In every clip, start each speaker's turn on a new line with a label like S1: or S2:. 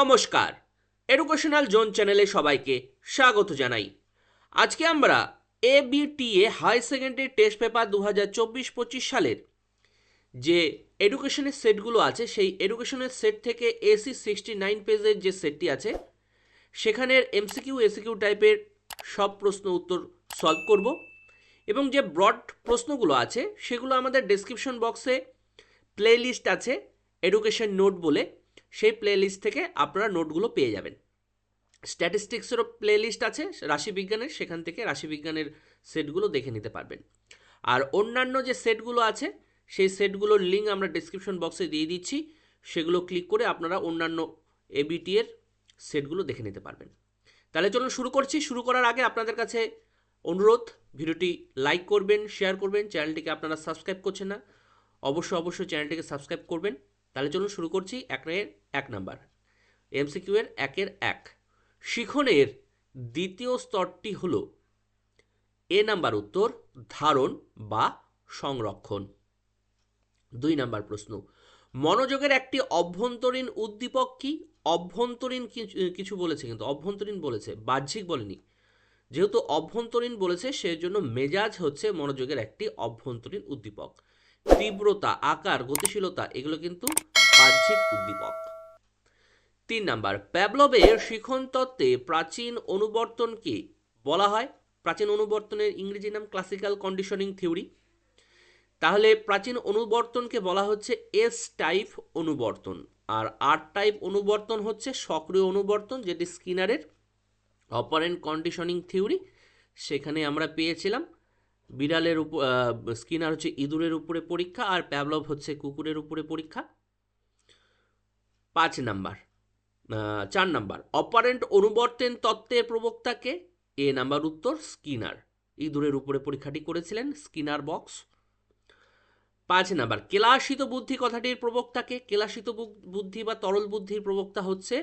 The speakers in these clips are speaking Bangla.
S1: নমস্কার। এডুকেশনাল জোন চ্যানেলে সবাইকে স্বাগত জানাই। আজকে আমরা A B T A high secondary test paper দু হাজার চব্বিশ পঁচিশ সালের যে এডুকেশনের সেটগুলো আছে, সেই এডুকেশনের সেট থেকে এসি সিক্সটি নাইন পেজের যে সেটটি আছে, সেখানের এমসিকিউ এসিকিউ টাইপের সব প্রশ্ন উত্তর সলভ করব। এবং যে ব্রড প্রশ্নগুলো আছে, সেগুলো আমাদের ডেসক্রিপশন বক্সে প্লেলিস্ট আছে এডুকেশন নোট বলে। সেই প্লেলিস্ট থেকে আপনারা নোটগুলো পেয়ে যাবেন। স্ট্যাটিস্টিক্সেরও প্লেলিস্ট আছে, রাশিবিজ্ঞানের, সেখান থেকে রাশিবিজ্ঞানের সেটগুলো দেখে নিতে পারবেন। আর অন্যান্য যে সেটগুলো আছে, সেই সেটগুলোর লিঙ্ক আমরা ডেসক্রিপশন বক্সে দিয়ে দিচ্ছি। সেগুলো ক্লিক করে আপনারা অন্যান্য এবিটি এর সেটগুলো দেখে নিতে পারবেন। তাহলে চলুন শুরু করছি। শুরু করার আগে আপনাদের কাছে অনুরোধ, ভিডিওটি লাইক করবেন শেয়ার করবেন চ্যানেলটিকে আপনারা সাবস্ক্রাইব করছেন না, অবশ্যই অবশ্যই চ্যানেলটিকে সাবস্ক্রাইব করবেন। তাহলে চলুন শুরু করছি এক এর এক নাম্বার। এমসিকিউ এর একের এক। শিখনের দ্বিতীয় স্তরটি হল এ নাম্বার উত্তর, ধারণ বা সংরক্ষণ। দুই নাম্বার প্রশ্ন, মনোযোগের একটি অভ্যন্তরীণ উদ্দীপক কি? অভ্যন্তরীণ কিছু বলেছে কিন্তু, অভ্যন্তরীণ বলেছে, বাহ্যিক বলেনি। যেহেতু অভ্যন্তরীণ বলেছে, সেজন্য মেজাজ হচ্ছে মনোযোগের একটি অভ্যন্তরীণ উদ্দীপক। তীব্রতা, আকার, গতিশীলতা, এগুলো কিন্তু বাহ্যিক উদ্দীপক। তিন নাম্বার প্যাবলবের শিখন তত্ত্বে প্রাচীন অনুবর্তনকে বলা হয়? প্রাচীন অনুবর্তনের ইংরেজি নাম ক্লাসিক্যাল কন্ডিশনিং থিওরি তাহলে প্রাচীন অনুবর্তনকে বলা হচ্ছে এস টাইপ অনুবর্তন, আর আর টাইপ অনুবর্তন হচ্ছে সক্রিয় অনুবর্তন, যেটি স্কিনারের অপারেন্ট কন্ডিশনিং থিওরি সেখানে আমরা পেয়েছিলাম বিড়ালের উপর স্কিনার হচ্ছে ইঁদুরের উপরে পরীক্ষা আর প্যাবলভ হচ্ছে কুকুরের উপরে পরীক্ষা। পাঁচ নাম্বার চার নাম্বার, অপারেন্ট অনুবর্তন তত্ত্বের প্রবক্তাকে? এ নাম্বার উত্তর, স্কিনার। ইঁদুরের উপরে পরীক্ষাটি করেছিলেন স্কিনার বক্স। পাঁচ নাম্বার, কেলাসিত বুদ্ধি কথাটির প্রবক্তাকে? কেলাসিত বুদ্ধি বা তরল বুদ্ধির প্রবক্তা হচ্ছে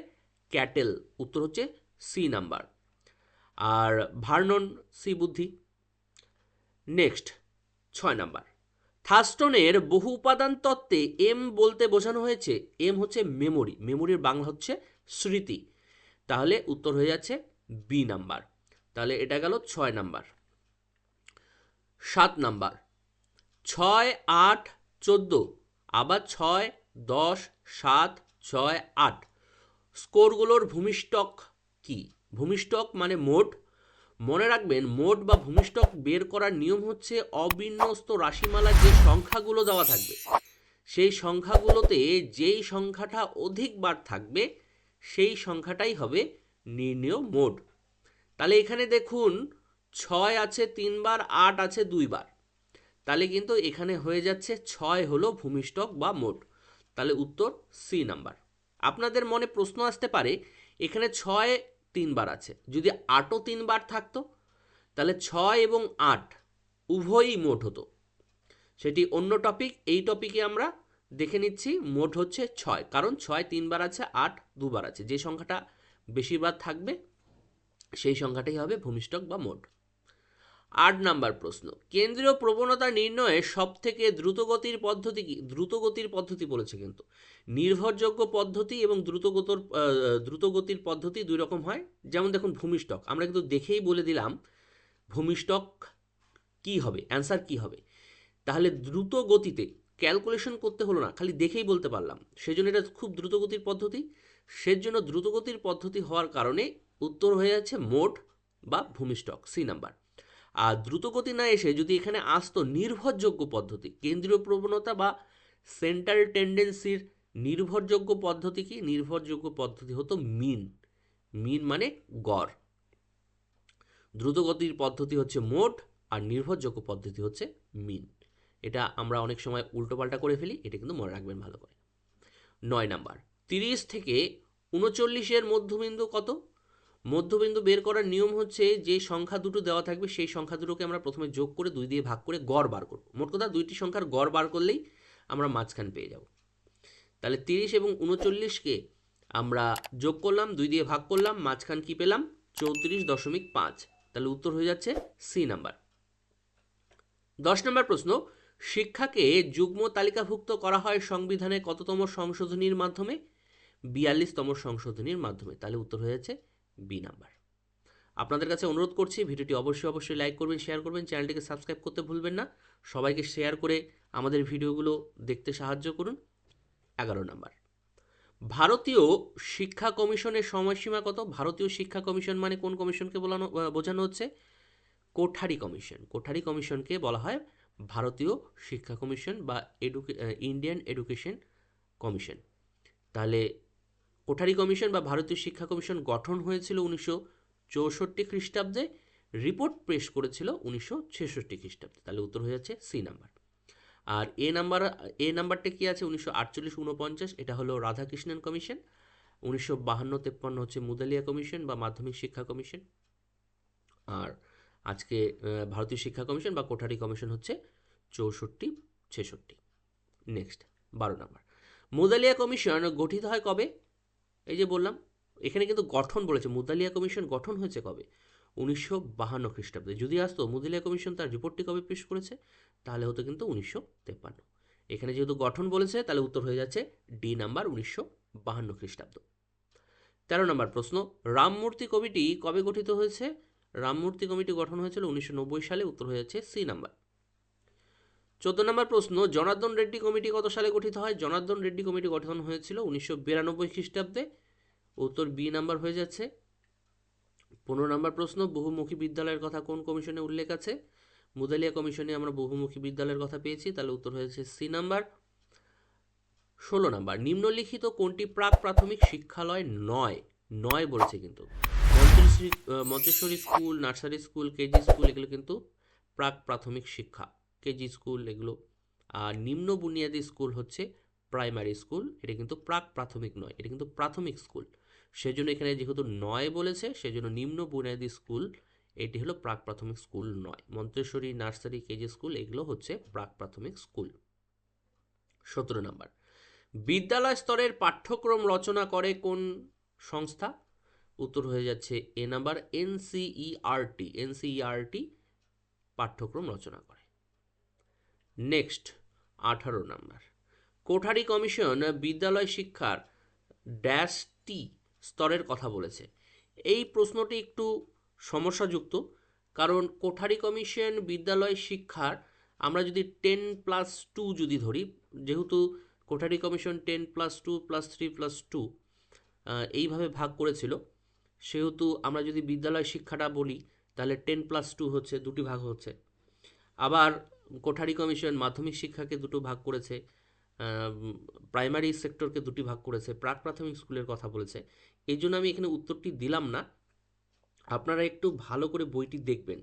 S1: ক্যাটেল। উত্তর হচ্ছে সি নাম্বার। আর ভার্নন সি বুদ্ধি? নেক্সট ছয় নাম্বার। থাস্টনের বহু উপাদান তত্ত্বে এম বলতে বোঝানো হয়েছে এম হচ্ছে মেমোরি মেমোরির বাংলা হচ্ছে স্মৃতি। তাহলে উত্তর হয়ে যাচ্ছে বি নাম্বার। তাহলে এটা গেল ছয় নাম্বার। সাত নাম্বার। ছয়, আট, চোদ্দ, আবার ছয়, দশ, সাত, ছয়, আট। স্কোরগুলোর ভূমিষ্ঠক কি? ভূমিষ্ঠক মানে মোট মনে রাখবেন, মোট বা ভূমিষ্ঠক বের করার নিয়ম হচ্ছে অবিন্যস্ত রাশিমালার যে সংখ্যাগুলো দেওয়া থাকবে, সেই সংখ্যাগুলোতে যেই সংখ্যাটা অধিকবার থাকবে, সেই সংখ্যাটাই হবে নির্ণেয় মোট। তাহলে এখানে দেখুন, ছয় আছে তিনবার, আট আছে দুইবার। তাহলে কিন্তু এখানে হয়ে যাচ্ছে ছয় হলো ভূমিষ্ঠক বা মোট। তাহলে উত্তর সি নাম্বার। আপনাদের মনে প্রশ্ন আসতে পারে, এখানে ছয় তিনবার আছে। যদি আটও তিনবার থাকতো, তাহলে ছয় এবং আট উভয়ই মোট হতো। সেটি অন্য টপিক এই টপিকে আমরা দেখে নিচ্ছি মোট হচ্ছে ছয়। কারণ ছয় তিনবার আছে, আট দুবার আছে। যে সংখ্যাটা বেশিরভাগ থাকবে, সেই সংখ্যাটাই হবে ভূমিষ্ঠক বা মোট। আট নাম্বার প্রশ্ন। কেন্দ্রীয় প্রবণতা নির্ণয়ে সব থেকে দ্রুতগতির পদ্ধতি কি? দ্রুতগতির পদ্ধতি বলেছে কিন্তু। নির্ভরযোগ্য পদ্ধতি এবং দ্রুতগতর দ্রুতগতির পদ্ধতি দুই রকম হয়। যেমন দেখুন ভূমিষ্ঠক আমরা কিন্তু দেখেই বলে দিলাম ভূমিষ্ঠক কি হবে? অ্যান্সার কি হবে? তাহলে দ্রুত গতিতে ক্যালকুলেশন করতে হলো না, খালি দেখেই বলতে পারলাম। সেজন্য এটা খুব দ্রুতগতির পদ্ধতি। সেজন্য দ্রুতগতির পদ্ধতি হওয়ার কারণে উত্তর হয়ে যাচ্ছে মোট বা ভূমিষ্ঠক সি নাম্বার। আর দ্রুতগতি না এসে যদি এখানে আসতো নির্ভরযোগ্য পদ্ধতি, কেন্দ্রীয় প্রবণতা বা সেন্ট্রাল টেন্ডেন্সির নির্ভরযোগ্য পদ্ধতি কি? নির্ভরযোগ্য পদ্ধতি হতো মিন মিন মানে গড়। দ্রুতগতির পদ্ধতি হচ্ছে মোট আর নির্ভরযোগ্য পদ্ধতি হচ্ছে মিন এটা আমরা অনেক সময় উল্টোপাল্টা করে ফেলি, এটা কিন্তু মনে রাখবেন ভালো করে। নয় নাম্বার, তিরিশ থেকে উনচল্লিশের মধ্যবিন্দু কত? মধ্যবিন্দু বের করার নিয়ম হচ্ছে যে সংখ্যা দুটো দেওয়া থাকবে, সেই সংখ্যা দুটোকে আমরা প্রথমে যোগ করে দুই দিয়ে ভাগ করে গড় বার করব। মোট কথা দুইটি সংখ্যার গড় বার করলেই আমরা মাঝখান পেয়ে যাব। তাহলে তিরিশ এবং উনচল্লিশকে আমরা যোগ করলাম, দুই দিয়ে ভাগ করলাম, মাঝখান কি পেলাম? চৌত্রিশ দশমিক পাঁচ। তাহলে উত্তর হয়ে যাচ্ছে সি নাম্বার। দশ নম্বর প্রশ্ন, শিক্ষাকে যুগ্ম তালিকাভুক্ত করা হয় সংবিধানে কততম সংশোধনীর মাধ্যমে? বিয়াল্লিশতম সংশোধনীর মাধ্যমে। তাহলে উত্তর হয়ে যাচ্ছে বি নাম্বার আপনাদের কাছে অনুরোধ করছি, ভিডিওটি অবশ্যই অবশ্যই লাইক করবেন শেয়ার করবেন চ্যানেলটিকে সাবস্ক্রাইব করতে ভুলবেন না। সবাইকে শেয়ার করে আমাদের ভিডিওগুলো দেখতে সাহায্য করুন। এগারো নাম্বার ভারতীয় শিক্ষা কমিশনের সময়সীমা কত? ভারতীয় শিক্ষা কমিশন মানে কোন কমিশনকে বলানো বোঝানো হচ্ছে? কোঠারি কমিশন। কোঠারি কমিশনকে বলা হয় ভারতীয় শিক্ষা কমিশন বা এডুকে ইন্ডিয়ান এডুকেশন কমিশন তাহলে কোঠারি কমিশন বা ভারতীয় শিক্ষা কমিশন গঠন হয়েছিল উনিশশো চৌষট্টি খ্রিস্টাব্দে। রিপোর্ট পেশ করেছিল উনিশশো ছেষট্টি খ্রিস্টাব্দে। তাহলে উত্তর হয়ে যাচ্ছে সি নাম্বার। আর এ নাম্বার, এ নাম্বারটা কি আছে? উনিশশো আটচল্লিশ উনপঞ্চাশ এটা হলো রাধাকৃষ্ণন কমিশন। উনিশশো বাহান্ন তেপ্পান্ন হচ্ছে মুদালিয়া কমিশন বা মাধ্যমিক শিক্ষা কমিশন। আর আজকে ভারতীয় শিক্ষা কমিশন বা কোঠারি কমিশন হচ্ছে চৌষট্টি ছেষট্টি। নেক্সট, বারো নাম্বার। মুদালিয়া কমিশন গঠিত হয় কবে? এই যে বললাম, এখানে কিন্তু গঠন বলেছে, মুদালিয়া কমিশন গঠন হয়েছে কবে? উনিশশো বাহান্ন খ্রিস্টাব্দে। যদি আসতো, মুদালিয়া কমিশন তার রিপোর্টটি কবে পেশ করেছে? তাহলে হতো কিন্তু উনিশশো তেপ্পান্ন। এখানে যেহেতু গঠন বলেছে, তাহলে উত্তর হয়ে যাচ্ছে ডি নাম্বার উনিশশো বাহান্ন খ্রিস্টাব্দ। তেরো নম্বর প্রশ্ন রামমূর্তি কমিটি কবে গঠিত হয়েছে? রামমূর্তি কমিটি গঠন হয়েছিল উনিশশো নব্বই সালে, উত্তর হয়ে যাচ্ছে সি নাম্বার। চোদ্দ নম্বর প্রশ্ন, জনার্দন রেড্ডি কমিটি কত সালে গঠিত হয়? জনার্দন রেড্ডি কমিটি গঠন হয়েছিল উনিশশো বিরানব্বই খ্রিস্টাব্দে। উত্তর বি নাম্বার হয়ে যাচ্ছে। পনেরো নম্বর প্রশ্ন, বহুমুখী বিদ্যালয়ের কথা কোন কমিশনে উল্লেখ আছে? মুদালিয়া কমিশনে আমরা বহুমুখী বিদ্যালয়ের কথা পেয়েছি, তাহলে উত্তর হয়েছে সি নাম্বার। ষোলো নাম্বার, নিম্নলিখিত কোনটি প্রাক প্রাথমিক শিক্ষালয় নয়? নয় বলেছে কিন্তু। Montessori school, nursery school, KG school, এগুলো কিন্তু প্রাক প্রাথমিক শিক্ষা। কেজি স্কুল এগুলো। আর নিম্ন বুনিয়াদী স্কুল হচ্ছে প্রাইমারি স্কুল। এটা কিন্তু প্রাক প্রাথমিক নয়, এটা কিন্তু প্রাথমিক স্কুল। সেজন্য এখানে যেহেতু নয় বলেছে, সেজন্য নিম্ন বুনিয়াদী স্কুল এটি হলো প্রাক প্রাথমিক স্কুল নয়। মন্তেশ্বরী নার্সারি কেজি স্কুল এগুলো হচ্ছে প্রাক প্রাথমিক স্কুল। সতেরো নম্বর। বিদ্যালয় স্তরের পাঠ্যক্রম রচনা করে কোন সংস্থা? উত্তর হয়ে যাচ্ছে এ নাম্বার এনসিইআরটি। এনসিইআরটি পাঠ্যক্রম রচনা করে। নেক্সট, আঠারো নাম্বার। কোঠারি কমিশন বিদ্যালয় শিক্ষার ড্যাশটি স্তরের কথা বলেছে। এই প্রশ্নটি একটু সমস্যাযুক্ত, কারণ কোঠারি কমিশন বিদ্যালয় শিক্ষার, আমরা যদি টেন প্লাস টু যদি ধরি, যেহেতু Kothari commission ten plus two plus three plus two এইভাবে ভাগ করেছিল, সেহেতু আমরা যদি বিদ্যালয় শিক্ষাটা বলি, তাহলে টেন প্লাস টু হচ্ছে, দুটি ভাগ হচ্ছে। আবার কোঠারি কমিশন মাধ্যমিক শিক্ষাকে দুটো ভাগ করেছে প্রাইমারি সেক্টরকে দুটি ভাগ করেছে, প্রাক প্রাথমিক স্কুলের কথা বলেছে। এই জন্য আমি এখানে উত্তরটি দিলাম না। আপনারা একটু ভালো করে বইটি দেখবেন।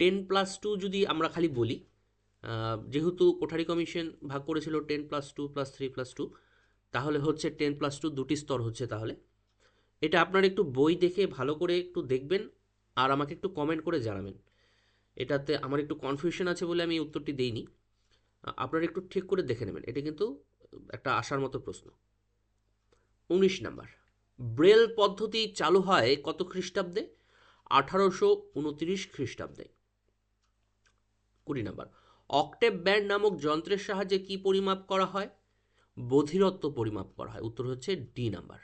S1: টেন প্লাস টু যদি আমরা খালি বলি যেহেতু কোঠারি কমিশন ভাগ করেছিল ten plus two plus three plus two, তাহলে হচ্ছে টেন প্লাস টু দুটি স্তর হচ্ছে তাহলে। এটা আপনারা একটু বই দেখে ভালো করে একটু দেখবেন আর আমাকে একটু কমেন্ট করে জানাবেন। এটাতে আমার একটু কনফিউশন আছে বলে আমি উত্তরটি দেইনি। আপনারা একটু ঠিক করে দেখে নেবেন। এটা কিন্তু একটা আসার মতো প্রশ্ন। উনিশ নাম্বার। ব্রেল পদ্ধতি চালু হয় কত খ্রিস্টাব্দে? আঠারোশো উনত্রিশ খ্রিস্টাব্দে। কুড়ি নাম্বার। অক্টেভ ব্যান্ড নামক যন্ত্রের সাহায্যে কি পরিমাপ করা হয়? বধিরত্ব পরিমাপ করা হয়। উত্তর হচ্ছে ডি নাম্বার।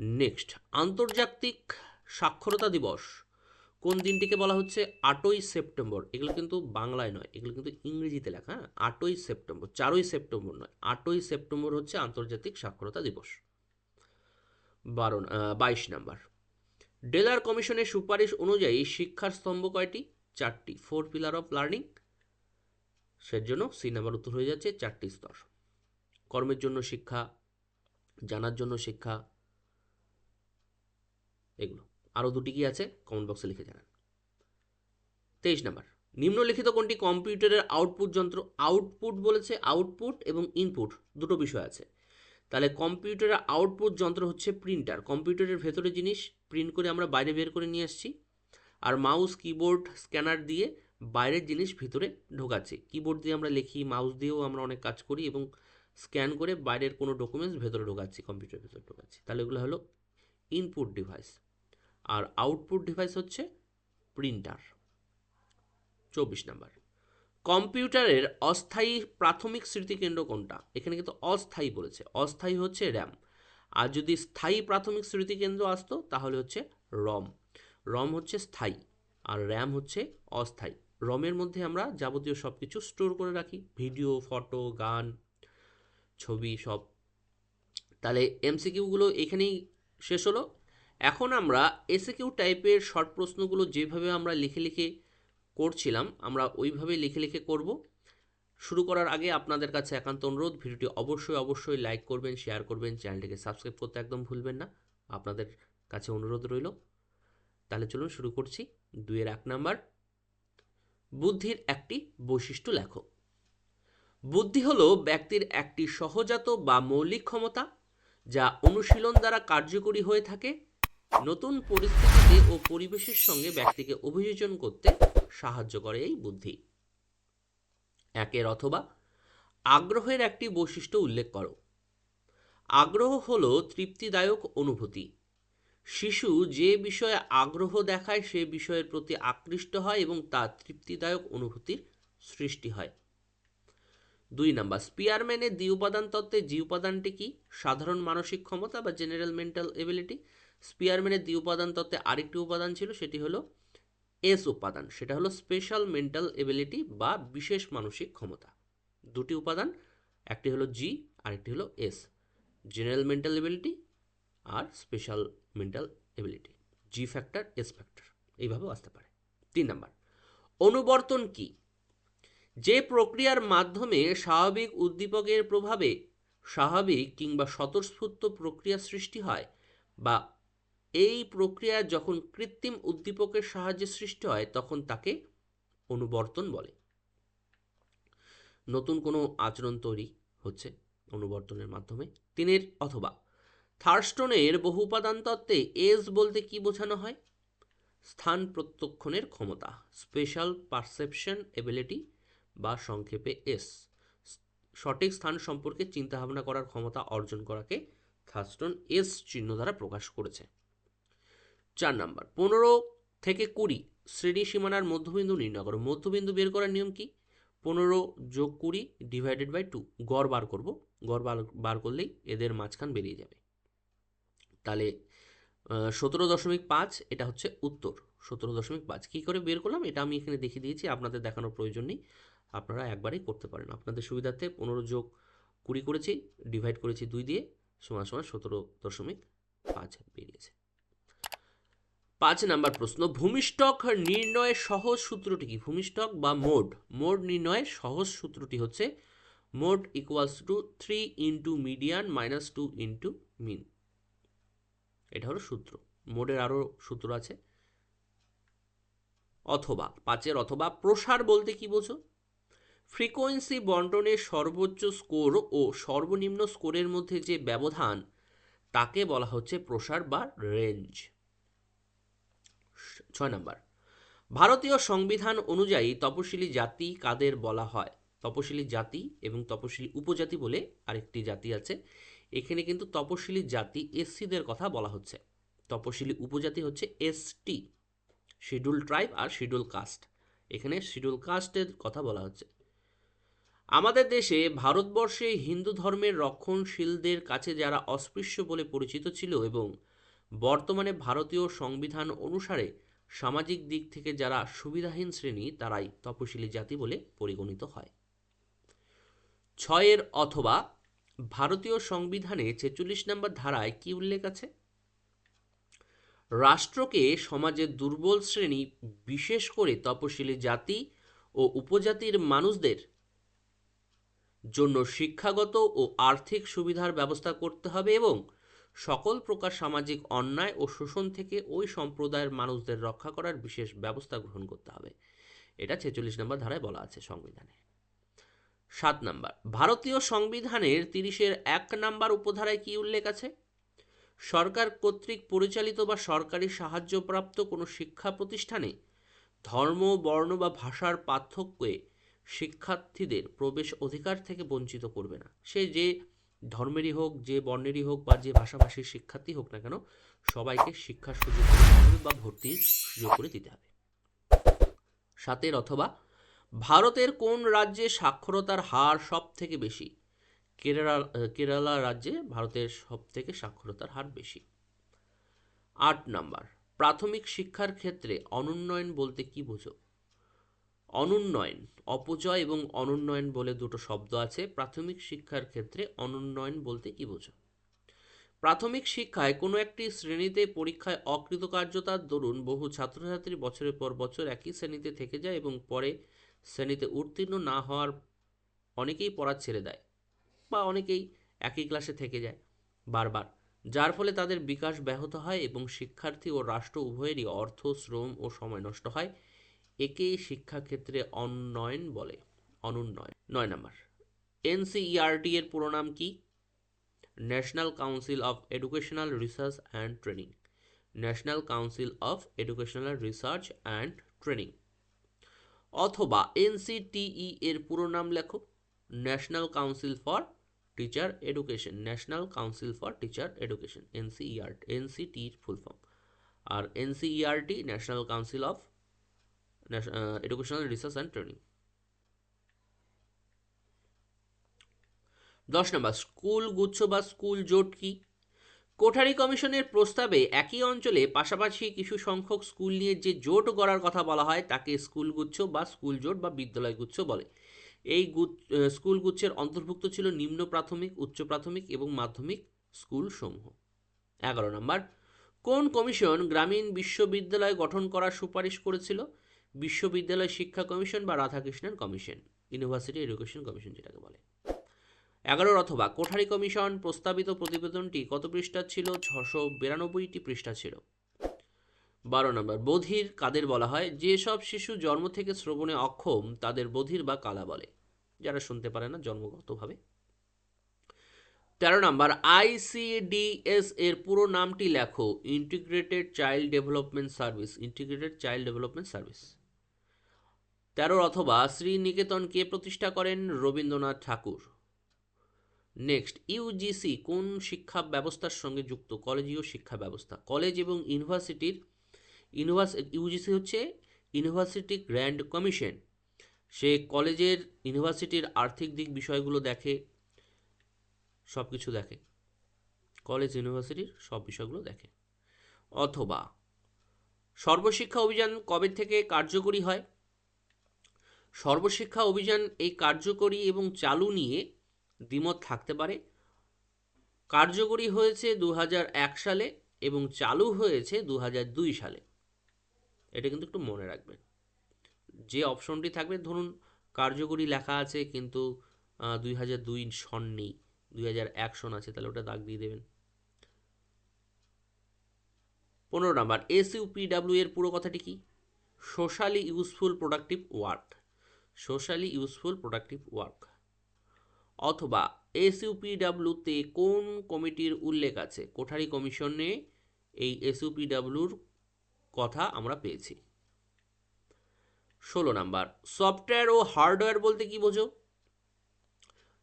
S1: নেক্সট। আন্তর্জাতিক সাক্ষরতা দিবস কোন দিনটিকে বলা হচ্ছে? আটই সেপ্টেম্বর। এগুলো কিন্তু বাংলায় নয়, এগুলো কিন্তু ইংরেজিতে লেখা হ্যাঁ? আটই সেপ্টেম্বর, চারই সেপ্টেম্বর নয়, আটই সেপ্টেম্বর হচ্ছে আন্তর্জাতিক সাক্ষরতা দিবস। বারো বাইশ নাম্বার। ডেলার কমিশনের সুপারিশ অনুযায়ী শিক্ষার স্তম্ভ কয়টি? চারটি। ফোর পিলার অফ লার্নিং সেজন্য সি নাম্বার উত্তর হয়ে যাচ্ছে, চারটি স্তর। কর্মের জন্য শিক্ষা, জানার জন্য শিক্ষা, এগুলো। আরও দুটি কি আছে? কমেন্ট বক্সে লিখে জানান। তেইশ নাম্বার। নিম্নলিখিত কোনটি? কম্পিউটারের আউটপুট যন্ত্র। আউটপুট বলেছে আউটপুট এবং ইনপুট। দুটো বিষয় আছে। তাহলে কম্পিউটারের আউটপুট যন্ত্র হচ্ছে প্রিন্টার। কম্পিউটারের ভেতরে জিনিস প্রিন্ট করে আমরা বাইরে বের করে নিয়ে আসছি। আর মাউস, কিবোর্ড, স্ক্যানার দিয়ে বাইরের জিনিস ভিতরে ঢোকাচ্ছি। কিবোর্ড দিয়ে আমরা লিখি, মাউস দিয়েও আমরা অনেক কাজ করি এবং স্ক্যান করে বাইরের কোনো ডকুমেন্টস ভেতরে ঢোকাচ্ছি, কম্পিউটারের ভেতরে ঢোকাচ্ছি। তাহলে এগুলো হলো ইনপুট ডিভাইস। আর আউটপুট ডিভাইস হচ্ছে প্রিন্টার চব্বিশ নাম্বার। কম্পিউটারের অস্থায়ী প্রাথমিক স্মৃতিকেন্দ্র কোনটা? এখানে কিন্তু অস্থায়ী বলেছে। অস্থায়ী হচ্ছে র্যাম। আর যদি স্থায়ী প্রাথমিক স্মৃতিকেন্দ্র আসতো, তাহলে হচ্ছে রম। রম হচ্ছে স্থায়ী আর র্যাম হচ্ছে অস্থায়ী। রমের মধ্যে আমরা যাবতীয় সব কিছু স্টোর করে রাখি। ভিডিও, ফটো, গান, ছবি, সব। তাহলে এমসিকিউগুলো এখানেই শেষ হলো। এখন আমরা এসএকিউ টাইপের শর্ট প্রশ্নগুলো যেভাবে আমরা লিখে লিখে করছিলাম, আমরা ওইভাবে লিখে লিখে করব। শুরু করার আগে আপনাদের কাছে একান্ত অনুরোধ, ভিডিওটি অবশ্যই অবশ্যই লাইক করবেন শেয়ার করবেন, চ্যানেলটিকে সাবস্ক্রাইব করতে একদম ভুলবেন না। আপনাদের কাছে অনুরোধ রইল। তাহলে চলুন শুরু করছি। দুইয়ের এক নাম্বার। বুদ্ধির একটি বৈশিষ্ট্য লেখো। বুদ্ধি হলো ব্যক্তির একটি সহজাত বা মৌলিক ক্ষমতা, যা অনুশীলন দ্বারা কার্যকরী হয়ে থাকে নতুন পরিস্থিতিতে ও পরিবেশের সঙ্গে ব্যক্তিকে অভিযোজন করতে সাহায্য করে এই বুদ্ধি। একের অথবা আগ্রহের একটি বৈশিষ্ট্য উল্লেখ করো। আগ্রহ হলো তৃপ্তিদায়ক অনুভূতি। শিশু যে বিষয়ে আগ্রহ দেখায় সে বিষয়ের প্রতি আকৃষ্ট হয় এবং তার তৃপ্তিদায়ক অনুভূতির সৃষ্টি হয়। দুই নাম্বার, স্পিয়ারম্যানের দ্বি উপাদান তত্ত্বে জি উপাদানটি কি? সাধারণ মানসিক ক্ষমতা বা জেনারেল মেন্টাল এবিলিটি? স্পিয়ারম্যানের দ্বি উপাদান তত্ত্বে আরেকটি উপাদান ছিল, সেটি হলো এস উপাদান। সেটা হলো স্পেশাল মেন্টাল এবিলিটি বা বিশেষ মানসিক ক্ষমতা। দুটি উপাদান, একটি হলো জি আরেকটি হলো এস জেনারেল মেন্টাল এবিলিটি আর special mental ability G factor S factor এইভাবেও আসতে পারে। তিন নাম্বার, অনুবর্তন কি? যে প্রক্রিয়ার মাধ্যমে স্বাভাবিক উদ্দীপকের প্রভাবে স্বাভাবিক কিংবা স্বতঃস্ফূর্ত প্রক্রিয়া সৃষ্টি হয় বা এই প্রক্রিয়া যখন কৃত্রিম উদ্দীপকের সাহায্যে সৃষ্টি হয়, তখন তাকে অনুবর্তন বলে। নতুন কোনো আচরণ তৈরি হচ্ছে অনুবর্তনের মাধ্যমে। তিনের অথবা। থার্স্টনের বহু উপাদান তত্ত্বে এস বলতে কি বোঝানো হয়? স্থান প্রত্যক্ষণের ক্ষমতা, স্পেশাল পারসেপশন এবিলিটি বা সংক্ষেপে এস। সঠিক স্থান সম্পর্কে চিন্তাভাবনা করার ক্ষমতা অর্জন করাকে থার্স্টন এস চিহ্ন দ্বারা প্রকাশ করেছে। চার নাম্বার। পনেরো থেকে কুড়ি, শ্রেণি সীমানার মধ্যবিন্দু নির্ণয় করো। মধ্যবিন্দু বের করার নিয়ম কি? পনেরো যোগ কুড়ি ডিভাইডেড বাই টু গড় বার করব। গড় বার বার করলেই এদের মাঝখান বেরিয়ে যাবে। তাহলে সতেরো দশমিক পাঁচ, এটা হচ্ছে উত্তর। সতেরো দশমিক পাঁচ, কী করে বের করলাম? এটা আমি এখানে দেখিয়ে দিয়েছি, আপনাদের দেখানোর প্রয়োজন নেই। আপনারা একবারেই করতে পারেন। আপনাদের সুবিধার্থে পনেরো যোগ কুড়ি করেছি ডিভাইড করেছি দুই দিয়ে, সমান সমান সতেরো দশমিক পাঁচ বেরিয়েছে। পাঁচ নাম্বার প্রশ্ন ভূমিষ্ঠক নির্ণয়ের সহজ সূত্রটি কি? ভূমিষ্ঠক বা মোড? মোড নির্ণয়ের সহজ সূত্রটি হচ্ছে mode equals to three into median minus two into mean এটা হলো সূত্র। মোডের আরও সূত্র আছে। অথবা, পাঁচের অথবা, প্রসার বলতে কি বোঝো? ফ্রিকোয়েন্সি বন্টনের সর্বোচ্চ স্কোর ও সর্বনিম্ন স্কোরের মধ্যে যে ব্যবধান, তাকে বলা হচ্ছে প্রসার বা রেঞ্জ। ছয় নম্বর। ভারতীয় সংবিধান অনুযায়ী তপশিলি জাতি কাদের বলা হয়? তপশিলি জাতি এবং তপশিলি উপজাতি বলে আরেকটি জাতি আছে। এখানে কিন্তু তপশিলি জাতি এসসিদের কথা বলা হচ্ছে। তপশিলি উপজাতি হচ্ছে এসটি, শিডিউল ট্রাইব আর শিডিউল কাস্ট। এখানে শিডিউল কাস্টের কথা বলা হচ্ছে। আমাদের দেশে ভারতবর্ষে হিন্দু ধর্মের রক্ষণশীলদের কাছে যারা অস্পৃশ্য বলে পরিচিত ছিল এবং বর্তমানে ভারতীয় সংবিধান অনুসারে সামাজিক দিক থেকে যারা সুবিধাহীন শ্রেণি, তারাই তপশিলি জাতি বলে পরিগণিত হয়। ছয়ের অথবা ভারতীয় সংবিধানে ছেচল্লিশ নম্বর ধারায় কি উল্লেখ আছে? রাষ্ট্রকে সমাজের দুর্বল শ্রেণি বিশেষ করে তপশিলি জাতি ও উপজাতির মানুষদের জন্য শিক্ষাগত ও আর্থিক সুবিধার ব্যবস্থা করতে হবে এবং সকল প্রকার সামাজিক অন্যায় ও শোষণ থেকে ওই সম্প্রদায়ের মানুষদের রক্ষা করার বিশেষ ব্যবস্থা গ্রহণ করতে হবে। এটা ছেচল্লিশ নম্বর ধারায় বলা আছে সংবিধানে। সাত নাম্বার, ভারতীয় সংবিধানের তিরিশের এক নাম্বার উপধারায় কি উল্লেখ আছে? সরকার কর্তৃক পরিচালিত বা সরকারি সাহায্যপ্রাপ্ত কোনো শিক্ষা প্রতিষ্ঠানে ধর্ম, বর্ণ বা ভাষার পার্থক্যে শিক্ষার্থীদের প্রবেশ অধিকার থেকে বঞ্চিত করবে না। সে যে ধর্মেরই হোক, যে বর্ণেরই হোক বা যে ভাষাভাষীর শিক্ষার্থী হোক না কেন, সবাইকে শিক্ষার সুযোগ বা ভর্তির সুযোগ করে দিতে হবে। সাতের অথবা, ভারতের কোন রাজ্যে সাক্ষরতার হার সব থেকে বেশি? কেরালা কেরালা রাজ্যে ভারতের সব থেকে সাক্ষরতার হার বেশি। আট নাম্বার, প্রাথমিক শিক্ষার ক্ষেত্রে অনুন্নয়ন বলতে কি বোঝো? অনুন্নয়ন, অপচয় এবং অনুন্নয়ন বলে দুটো শব্দ আছে। প্রাথমিক শিক্ষার ক্ষেত্রে অনুন্নয়ন বলতে কি বোঝো? প্রাথমিক শিক্ষায় কোনো একটি শ্রেণীতে পরীক্ষায় অকৃতকার্যতার দরুন বহু ছাত্রছাত্রী বছরের পর বছর একই শ্রেণীতে থেকে যায় এবং পরে শ্রেণীতে উত্তীর্ণ না হওয়ার অনেকেই পড়া ছেড়ে দেয় বা অনেকেই একই ক্লাসে থেকে যায় বারবার, যার ফলে তাদের বিকাশ ব্যাহত হয় এবং শিক্ষার্থী ও রাষ্ট্র উভয়েরই অর্থ, শ্রম ও সময় নষ্ট হয়। একেই শিক্ষাক্ষেত্রে অন্নয়ন বলে, অনুন্নয়ন। নয় নম্বর। এনসিইআরটি এর পুরো নাম কি? National council of educational research and training national council of educational research and training অথবা এনসিটিই এর পুরো নাম লেখো। National council for teacher education national council for teacher education NCER, এনসিটির full form R NCERT national council of educational research and training দশ নম্বর, স্কুল গুচ্ছ বা স্কুল জোট কি? কোঠারি কমিশনের প্রস্তাবে একই অঞ্চলে পাশাপাশি কিছু সংখ্যক স্কুল নিয়ে যে জোট গড়ার কথা বলা হয়, তাকে স্কুল গুচ্ছ বা স্কুল জোট বা বিদ্যালয় গুচ্ছ বলে। এই স্কুল গুচ্ছের অন্তর্ভুক্ত ছিল নিম্ন প্রাথমিক, উচ্চ প্রাথমিক এবং মাধ্যমিক স্কুল সমূহ এগারো নম্বর, কোন কমিশন গ্রামীণ বিশ্ববিদ্যালয় গঠন করার সুপারিশ করেছিল? বিশ্ববিদ্যালয় শিক্ষা কমিশন বা Radhakrishnan commission university education commission যেটাকে বলে। এগারোর অথবা, কোঠারি কমিশন প্রস্তাবিত প্রতিবেদনটি কত পৃষ্ঠা ছিল? ছশো বিরানব্বইটি পৃষ্ঠা ছিল। বারো নম্বর, বধির কাদের বলা হয়? যেসব শিশু জন্ম থেকে শ্রবণে অক্ষম, তাদের বধির বা কালা বলে। যারা শুনতে পারে না, জন্মগতভাবে। তেরো নম্বর আইসিডিএস এর পুরো নামটি লেখো integrated child development service integrated child development service তেরোর অথবা শ্রীনিকেতন কে প্রতিষ্ঠা করেন রবীন্দ্রনাথ ঠাকুর। নেক্সট ইউজিসি কোন শিক্ষা ব্যবস্থার সঙ্গে যুক্ত? কলেজীয় শিক্ষা ব্যবস্থা। কলেজ এবং ইউনিভার্সিটির ইউনিভার্স ইউজিসি হচ্ছে ইউনিভার্সিটি গ্র্যান্ড কমিশন সে কলেজের ইউনিভার্সিটির আর্থিক দিক বিষয়গুলো দেখে সব কিছু দেখে কলেজ ইউনিভার্সিটির সব বিষয়গুলো দেখে। অথবা সর্বশিক্ষা অভিযান কবে থেকে কার্যকরী হয়? সর্বশিক্ষা অভিযান এই কার্যকরী এবং চালু নিয়ে দ্বিমত থাকতে পারে। কার্যকরী হয়েছে দু এক সালে এবং চালু হয়েছে দু দুই সালে। এটা কিন্তু একটু মনে রাখবেন। যে অপশনটি থাকবে, ধরুন কার্যকরী লেখা আছে কিন্তু দুই হাজার দুই সন নেই দুই হাজার এক সন আছে, তাহলে ওটা দাগ দিয়ে দেবেন। পনেরো নাম্বার এসইউপিডাব্লিউ এর পুরো কথাটি কি? Socially useful productive work socially useful productive work অথবা এস এসইউপিডাব্লিউতে কোন কমিটির উল্লেখ আছে? কোঠারি কমিশনে এই এসইউপিডাব্লিউর কথা আমরা পেয়েছি। ষোলো নাম্বার, সফটওয়্যার ও হার্ডওয়্যার বলতে কি বোঝো?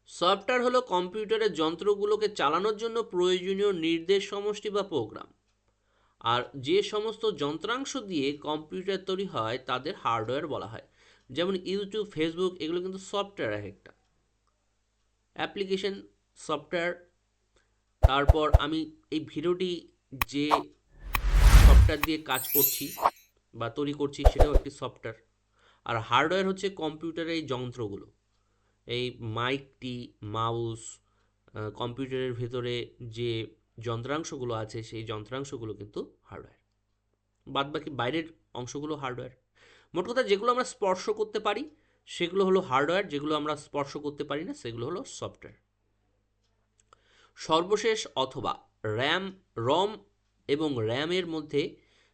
S1: সফটওয়্যার হলো কম্পিউটারের যন্ত্রগুলোকে চালানোর জন্য প্রয়োজনীয় নির্দেশ সমষ্টি বা প্রোগ্রাম। আর যে সমস্ত যন্ত্রাংশ দিয়ে কম্পিউটার তৈরি হয়, তাদের হার্ডওয়্যার বলা হয়। যেমন ইউটিউব, ফেসবুক, এগুলো কিন্তু সফটওয়্যার এক একটা। Application, software. তারপর আমি এই ভিডিওটি যে সফটওয়্যার দিয়ে কাজ করছি বা তৈরি করছি সেটাও একটি সফটওয়্যার। আর হার্ডওয়্যার হচ্ছে কম্পিউটারের এই যন্ত্রগুলো। এই মাইকটি মাউস কম্পিউটারের ভেতরে যে যন্ত্রাংশগুলো আছে, সেই যন্ত্রাংশগুলো কিন্তু হার্ডওয়্যার। বাদ বাকি বাইরের অংশগুলো হার্ডওয়্যার। মোট কথা যেগুলো আমরা স্পর্শ করতে পারি, সেগুলো হলো হার্ডওয়্যার, যেগুলো আমরা স্পর্শ করতে পারি না, সেগুলো হলো সফটওয়্যার। সর্বশেষ অথবা র্যাম, রম এবং র্যামের মধ্যে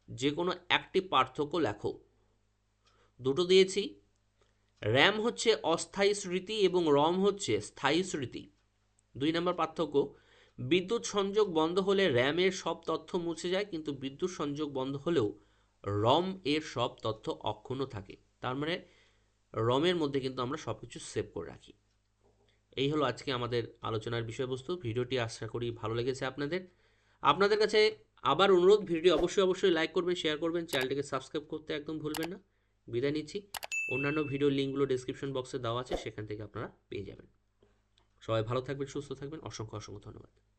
S1: যে কোনো একটি পার্থক্য লেখো। দুটো দিয়েছি। র্যাম হচ্ছে অস্থায়ী স্মৃতি এবং রম হচ্ছে স্থায়ী স্মৃতি। দুই নম্বর পার্থক্য, বিদ্যুৎ সংযোগ বন্ধ হলে র্যামের সব তথ্য মুছে যায়, কিন্তু বিদ্যুৎ সংযোগ বন্ধ হলেও রম এর সব তথ্য অক্ষুণ্ণ থাকে। তার মানে রমের মধ্যে কিন্তু আমরা সব কিছু সেভ করে রাখি। এই হলো আজকে আমাদের আলোচনার বিষয়বস্তু। ভিডিওটি আশা করি ভালো লেগেছে আপনাদের। আপনাদের কাছে আবার অনুরোধ, ভিডিওটি অবশ্যই অবশ্যই লাইক করবেন শেয়ার করবেন চ্যানেলটিকে সাবস্ক্রাইব করতে একদম ভুলবেন না। বিদায় নিচ্ছি। অন্যান্য ভিডিও লিঙ্কগুলো ডিসক্রিপশন বক্সে দেওয়া আছে, সেখান থেকে আপনারা পেয়ে যাবেন। সবাই ভালো থাকবেন, সুস্থ থাকবেন। অসংখ্য অসংখ্য ধন্যবাদ।